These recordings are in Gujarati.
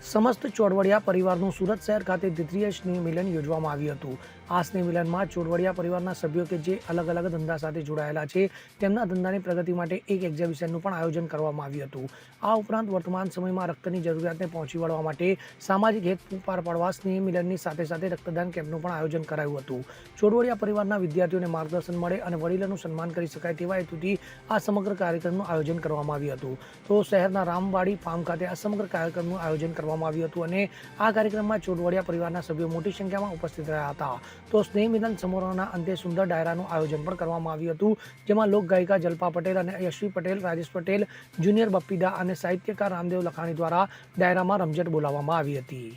સમસ્ત ચોડવડિયા પરિવારનું સુરત શહેર ખાતે દ્વિતીય સ્નેહ મિલન યોજવામાં આવ્યું હતું. આ સ્નેહ મિલનમાં ચોડવડિયા પરિવારના સભ્યો કે જે અલગ અલગ ધંધા સાથે જોડાયેલા છે, તેમના ધંધાની પ્રગતિ માટે એક એક્ઝિબિશનનું પણ આયોજન કરવામાં આવ્યું હતું. આ ઉપરાંત વર્તમાન સમયમાં રક્તની જરૂરિયાતને પહોંચી વળવા માટે સામાજિક હેતુ પાર પાડવા સ્નેહ મિલનની સાથે સાથે રક્તદાન કેમ્પનું પણ આયોજન કરાયું હતું. ચોડવડિયા પરિવારના વિદ્યાર્થીઓને માર્ગદર્શન મળે અને વડીલોનું સન્માન કરી શકાય તેવા હેતુથી આ સમગ્ર કાર્યક્રમનું આયોજન કરવામાં આવ્યું હતું. તો શહેરના રામવાડી ફાર્મ ખાતે આ સમગ્ર કાર્યક્રમનું આયોજન કરવામાં આવ્યું હતું અને આ કાર્યક્રમમાં ચોડવડિયા પરિવારના સભ્યો મોટી સંખ્યામાં ઉપસ્થિત રહ્યા હતા. તો સ્નેહ મિલન સમારોહના અંતે સુંદર ડાયરાનું આયોજન પણ કરવામાં આવ્યું હતું જેમાં લોક ગાયિકા જલ્પા પટેલ અને યશવી પટેલ રાજેશ પટેલ જુનિયર બપ્પીદા અને સાહિત્યકાર રામદેવ લખાણી દ્વારા ડાયરામાં રમઝટ બોલાવવામાં આવી હતી.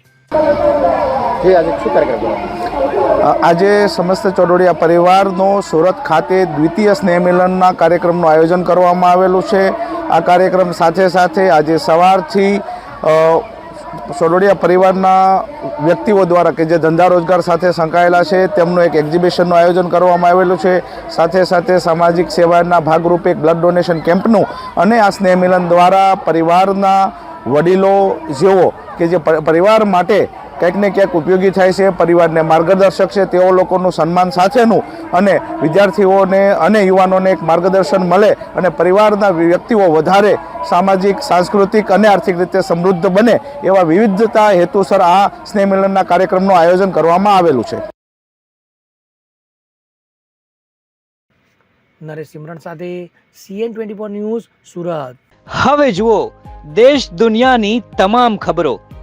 આજે સમસ્ત ચોડોડિયા પરિવારનો સુરત ખાતે દ્વિતીય સ્નેહ મિલનના કાર્યક્રમનું આયોજન કરવામાં આવેલું છે. આ કાર્યક્રમ સાથે સાથે આજે સવારથી ચોડોડિયા પરિવારના વ્યક્તિઓ દ્વારા કે જે ધંધા રોજગાર સાથે સંકળાયેલા છે, તેમનું એક એક્ઝિબિશનનું આયોજન કરવામાં આવેલું છે. સાથે સાથે સામાજિક સેવાના ભાગરૂપે એક બ્લડ ડોનેશન કેમ્પનું અને આ સ્નેહ મિલન દ્વારા પરિવારના વડીલો જેઓ કે જે પરિવાર માટે કંઈક ને ક્યાંક ઉપયોગી થાય છે પરિવારને માર્ગદર્શક છે તેઓ લોકોનું સન્માન સાથેનું અને વિદ્યાર્થીઓને અને યુવાનોને એક માર્ગદર્શન મળે અને પરિવારના વ્યક્તિઓ વધારે સામાજિક સાંસ્કૃતિક અને આર્થિક રીતે સમૃદ્ધ બને એવા વિવિધતા હેતુસર આ સ્નેહ મિલનના કાર્યક્રમનું આયોજન કરવામાં આવેલું છે. નરેશ સિમરણ સાથે CN twenty four news Surat. હવે જુઓ દેશ દુનિયાની તમામ ખબરો.